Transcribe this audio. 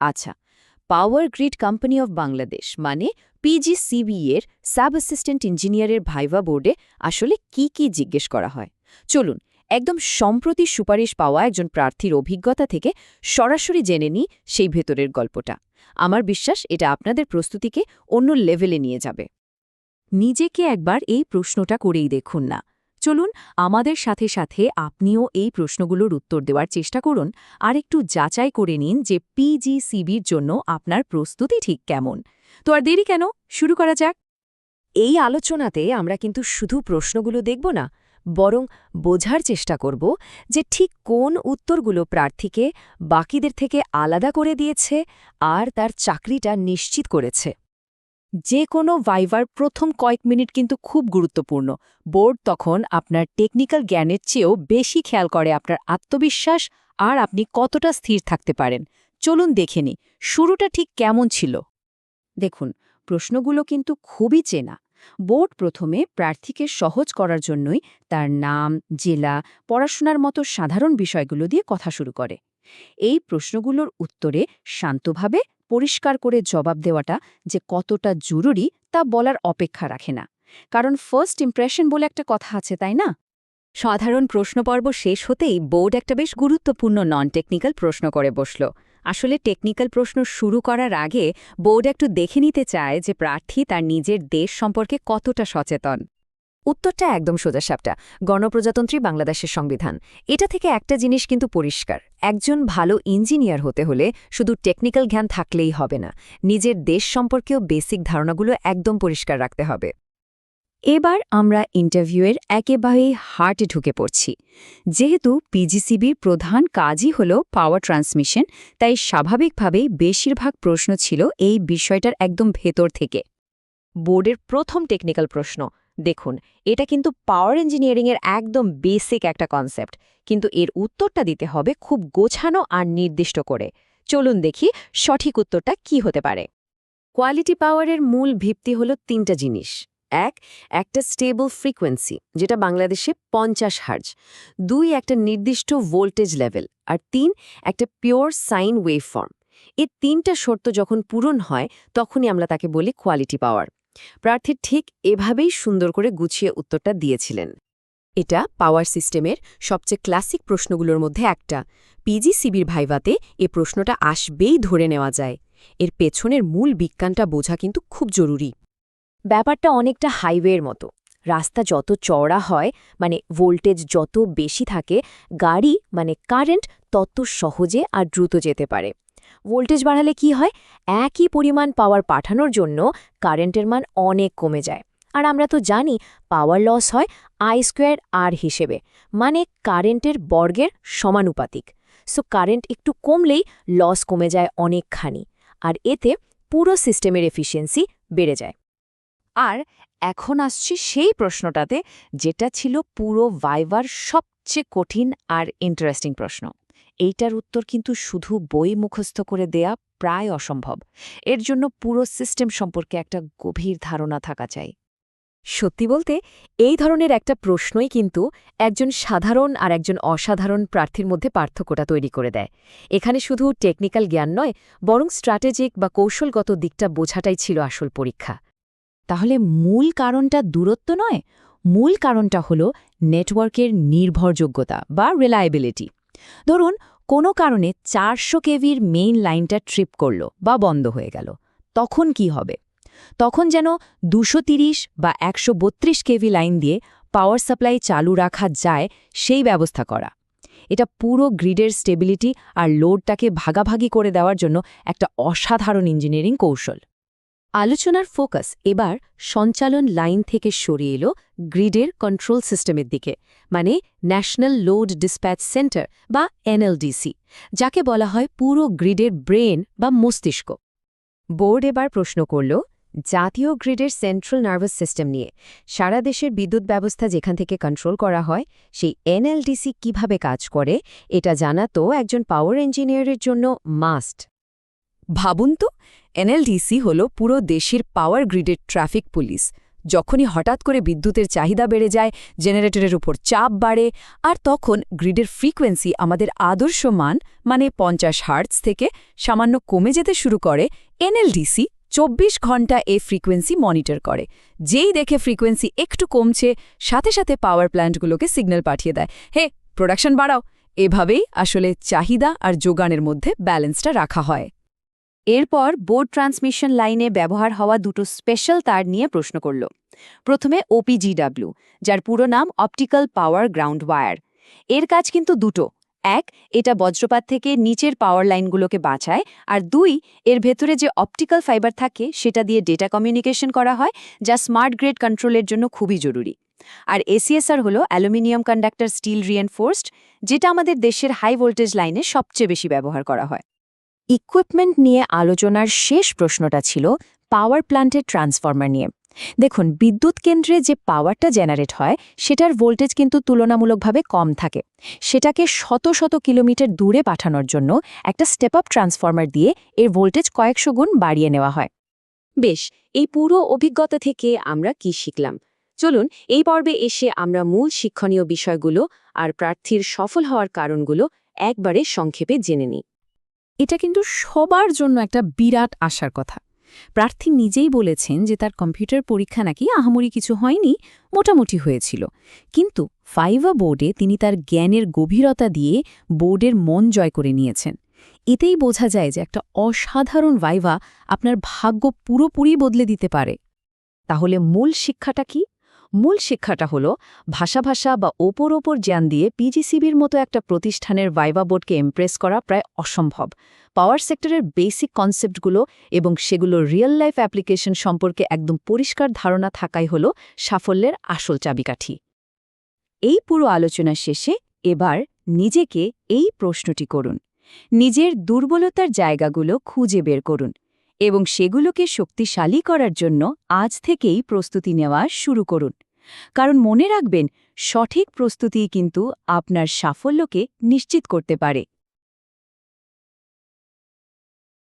আচ্ছা power grid company of Bangladesh মানে PGCB এর সাব অ্যাসিস্ট্যান্ট ইঞ্জিনিয়ারের ভাইভা বোর্ডে আসলে কি কি জিজ্ঞেস করা হয়? চলুন, একদম সম্প্রতি সুপারিশ পাওয়া একজন প্রার্থীর অভিজ্ঞতা থেকে সরাসরি জেনে নিই সেই ভেতরের গল্পটা। আমার বিশ্বাস এটা আপনাদের প্রস্তুতিকে অন্য লেভেলে নিয়ে যাবে। নিজেকে একবার এই প্রশ্নটা করেই দেখুন না। চলুন আমাদের সাথে সাথে আপনিও এই প্রশ্নগুলোর উত্তর দেওয়ার চেষ্টা করুন আর একটু যাচাই করে নিন যে পিজিসিবির জন্য আপনার প্রস্তুতি ঠিক কেমন। তো আর দেরি কেন? শুরু করা যাক। এই আলোচনাতে আমরা কিন্তু শুধু প্রশ্নগুলো দেখব না, বরং বোঝার চেষ্টা করব যে ঠিক কোন উত্তরগুলো প্রার্থীকে বাকিদের থেকে আলাদা করে দিয়েছে আর তার চাকরিটা নিশ্চিত করেছে। যে কোনো ভাইভার প্রথম কয়েক মিনিট কিন্তু খুব গুরুত্বপূর্ণ। বোর্ড তখন আপনার টেকনিক্যাল জ্ঞানের চেয়েও বেশি খেয়াল করে আপনার আত্মবিশ্বাস আর আপনি কতটা স্থির থাকতে পারেন। চলুন দেখে নি শুরুটা ঠিক কেমন ছিল? দেখুন, প্রশ্নগুলো কিন্তু খুবই চেনা। বোর্ড প্রথমে প্রার্থীকে সহজ করার জন্যই তার নাম, জেলা, পড়াশোনার মতো সাধারণ বিষয়গুলো দিয়ে কথা শুরু করে। এই প্রশ্নগুলোর উত্তরে শান্তভাবে পরিষ্কার করে জবাব দেওয়াটা যে কতটা জরুরি তা বলার অপেক্ষা রাখে না। কারণ ফার্স্ট ইমপ্রেশন বলে একটা কথা আছে, তাই না? সাধারণ প্রশ্নপর্ব শেষ হতেই বোর্ড একটা বেশ গুরুত্বপূর্ণ নন টেকনিক্যাল প্রশ্ন করে বসল। আসলে টেকনিক্যাল প্রশ্ন শুরু করার আগে বোর্ড একটু দেখে নিতে চায় যে প্রার্থী তার নিজের দেশ সম্পর্কে কতটা সচেতন। উত্তরটা একদম সোজাসাপটা গণপ্রজাতন্ত্রী বাংলাদেশের সংবিধান। এটা থেকে একটা জিনিস কিন্তু পরিষ্কার। একজন ভালো ইঞ্জিনিয়ার হতে হলে শুধু টেকনিক্যাল জ্ঞান থাকলেই হবে না। নিজের দেশ সম্পর্কেও বেসিক ধারণাগুলো একদম পরিষ্কার রাখতে হবে। এবার আমরা ইন্টারভিউয়ের একেবারেই হার্টে ঢুকে পড়ছি। যেহেতু পিজিসিবির প্রধান কাজই হল পাওয়ার ট্রান্সমিশন, তাই স্বাভাবিকভাবেই বেশিরভাগ প্রশ্ন ছিল এই বিষয়টার একদম ভেতর থেকে। বোর্ডের প্রথম টেকনিক্যাল প্রশ্ন দেখুন, এটা কিন্তু পাওয়ার ইঞ্জিনিয়ারিংয়ের একদম বেসিক একটা কনসেপ্ট কিন্তু এর উত্তরটা দিতে হবে খুব গোছানো আর নির্দিষ্ট করে। চলুন দেখি সঠিক উত্তরটা কি হতে পারে। কোয়ালিটি পাওয়ারের মূল ভিত্তি হল তিনটা জিনিস। এক, একটা স্টেবল ফ্রিকোয়েন্সি যেটা বাংলাদেশে পঞ্চাশ হার্জ দুই, একটা নির্দিষ্ট ভোল্টেজ লেভেল আর তিন, একটা পিওর সাইন ওয়েভ ফর্ম এই তিনটা শর্ত যখন পূরণ হয়, তখনই আমরা তাকে বলি কোয়ালিটি পাওয়ার প্রার্থী ঠিক এভাবেই সুন্দর করে গুছিয়ে উত্তরটা দিয়েছিলেন। এটা পাওয়ার সিস্টেমের সবচেয়ে ক্লাসিক প্রশ্নগুলোর মধ্যে একটা। পিজিসিবির ভাইভাতে এ প্রশ্নটা আসবেই ধরে নেওয়া যায়। এর পেছনের মূল বিজ্ঞানটা বোঝা কিন্তু খুব জরুরি। ব্যাপারটা অনেকটা হাইওয়ের মতো। রাস্তা যত চওড়া হয় মানে ভোল্টেজ যত বেশি থাকে, গাড়ি মানে কারেন্ট তত সহজে আর দ্রুত যেতে পারে। ভোল্টেজ বাড়ালে কি হয়? একই পরিমাণ পাওয়ার পাঠানোর জন্য কারেন্টের মান অনেক কমে যায়। আর আমরা তো জানি পাওয়ার লস হয় আই স্কোয়ার আর হিসেবে মানে কারেন্টের বর্গের সমানুপাতিক। সো কারেন্ট একটু কমলেই লস কমে যায় অনেকখানি, আর এতে পুরো সিস্টেমের এফিসিয়েন্সি বেড়ে যায়। আর এখন আসছি সেই প্রশ্নটাতে, যেটা ছিল পুরো ভাইভার সবচেয়ে কঠিন আর ইন্টারেস্টিং প্রশ্ন। এইটার উত্তর কিন্তু শুধু বই মুখস্থ করে দেয়া প্রায় অসম্ভব। এর জন্য পুরো সিস্টেম সম্পর্কে একটা গভীর ধারণা থাকা চাই। সত্যি বলতে, এই ধরনের একটা প্রশ্নই কিন্তু একজন সাধারণ আর একজন অসাধারণ প্রার্থীর মধ্যে পার্থক্যটা তৈরি করে দেয়। এখানে শুধু টেকনিক্যাল জ্ঞান নয়, বরং স্ট্র্যাটেজিক বা কৌশলগত দিকটা বোঝাটাই ছিল আসল পরীক্ষা। তাহলে মূল কারণটা দূরত্ব নয়? মূল কারণটা হল নেটওয়ার্কের নির্ভরযোগ্যতা বা রিলায়েবিলিটি ধরুন, কোনো কারণে চারশো কেভির মেইন লাইনটা ট্রিপ করল বা বন্ধ হয়ে গেল, তখন কি হবে? তখন যেন দুশো বা একশো বত্রিশ কেভি লাইন দিয়ে পাওয়ার সাপ্লাই চালু রাখা যায় সেই ব্যবস্থা করা। এটা পুরো গ্রিডের স্টেবিলিটি আর লোডটাকে ভাগাভাগি করে দেওয়ার জন্য একটা অসাধারণ ইঞ্জিনিয়ারিং কৌশল। আলোচনার ফোকাস এবার সঞ্চালন লাইন থেকে সরিয়ে এলো গ্রিডের কন্ট্রোল সিস্টেমের দিকে মানে ন্যাশনাল লোড ডিসপ্যাচ সেন্টার বা এনএলডিসি, যাকে বলা হয় পুরো গ্রিডের ব্রেন বা মস্তিষ্ক। বোর্ড এবার প্রশ্ন করল, জাতীয় গ্রিডের সেন্ট্রাল নার্ভাস সিস্টেম নিয়ে সারা দেশের বিদ্যুৎ ব্যবস্থা যেখান থেকে কন্ট্রোল করা হয়, সেই এনএলডিসি কীভাবে কাজ করে, এটা জানা তো একজন পাওয়ার ইঞ্জিনিয়ারের জন্য মাস্ট। ভাবুন তো, এনএলডিসি হল পুরো দেশের পাওয়ার গ্রিডের ট্রাফিক পুলিশ যখনই হঠাৎ করে বিদ্যুতের চাহিদা বেড়ে যায় জেনারেটরের উপর চাপ বাড়ে, আর তখন গ্রিডের ফ্রিকোয়েন্সি আমাদের আদর্শ মান মানে পঞ্চাশ হার্টস থেকে সামান্য কমে যেতে শুরু করে, এনএলডিসি চব্বিশ ঘণ্টা এ ফ্রিকোয়েন্সি মনিটর করে। যেই দেখে ফ্রিকোয়েন্সি একটু কমছে, সাথে সাথে পাওয়ার প্ল্যান্টগুলোকে সিগন্যাল পাঠিয়ে দেয়। হে প্রোডাকশন বাড়াও। এভাবেই আসলে চাহিদা আর যোগানের মধ্যে ব্যালেন্সটা রাখা হয়। এরপর বোর্ড ট্রান্সমিশন লাইনে ব্যবহার হওয়া দুটো স্পেশাল তার নিয়ে প্রশ্ন করল। প্রথমে ওপিজিডাব্লিউ যার পুরো নাম অপটিক্যাল পাওয়ার গ্রাউন্ড ওয়্যার। এর কাজ কিন্তু দুটো। এক, এটা বজ্রপাত থেকে নিচের পাওয়ার লাইনগুলোকে বাঁচায়, আর দুই, এর ভেতরে যে অপটিক্যাল ফাইবার থাকে, সেটা দিয়ে ডেটা কমিউনিকেশন করা হয়, যা স্মার্ট গ্রেড কন্ট্রোলের জন্য খুবই জরুরি। আর এসিএসআর হলো অ্যালুমিনিয়াম কন্ডাক্টর স্টিল রিএনফোর্সড, যেটা আমাদের দেশের হাই ভোল্টেজ লাইনে সবচেয়ে বেশি ব্যবহার করা হয়। ইকুইপমেন্ট নিয়ে আলোচনার শেষ প্রশ্নটা ছিল পাওয়ার প্ল্যান্টের ট্রান্সফর্মার নিয়ে। দেখুন, বিদ্যুৎ কেন্দ্রে যে পাওয়ারটা জেনারেট হয়, সেটার ভোল্টেজ কিন্তু তুলনামূলকভাবে কম থাকে। সেটাকে শত শত কিলোমিটার দূরে পাঠানোর জন্য একটা স্টেপ আপ ট্রান্সফর্মার দিয়ে এর ভোল্টেজ কয়েকশো গুণ বাড়িয়ে নেওয়া হয়। বেশ, এই পুরো অভিজ্ঞতা থেকে আমরা কি শিখলাম? চলুন, এই পর্বে এসে আমরা মূল শিক্ষণীয় বিষয়গুলো আর প্রার্থীর সফল হওয়ার কারণগুলো একবারে সংক্ষেপে জেনে নিই। এটা কিন্তু সবার জন্য একটা বিরাট আশার কথা। প্রার্থী নিজেই বলেছেন যে তার কম্পিউটার পরীক্ষা নাকি আহামরি কিছু হয়নি, মোটামুটি হয়েছিল। কিন্তু ফাইভা বোর্ডে তিনি তার জ্ঞানের গভীরতা দিয়ে বোর্ডের মন জয় করে নিয়েছেন। এতেই বোঝা যায় যে একটা অসাধারণ ভাইভা আপনার ভাগ্য পুরোপুরি বদলে দিতে পারে। তাহলে মূল শিক্ষাটা কি? মূল শিক্ষাটা হলো, ভাষা ভাষা বা ওপর ওপর জ্ঞান দিয়ে পিজিসিবির মতো একটা প্রতিষ্ঠানের ভাইভা বোর্ডকে ইমপ্রেস করা প্রায় অসম্ভব। পাওয়ার সেক্টরের বেসিক কনসেপ্টগুলো এবং সেগুলোর রিয়েল লাইফ অ্যাপ্লিকেশন সম্পর্কে একদম পরিষ্কার ধারণা থাকাই হল সাফল্যের আসল চাবিকাঠি। এই পুরো আলোচনা শেষে এবার নিজেকে এই প্রশ্নটি করুন। নিজের দুর্বলতার জায়গাগুলো খুঁজে বের করুন। এবং সেগুলোকে শক্তিশালী করার জন্য আজ থেকেই প্রস্তুতি নেওয়া শুরু করুন। কারণ মনে রাখবেন, সঠিক প্রস্তুতি কিন্তু আপনার সাফল্যকে নিশ্চিত করতে পারে।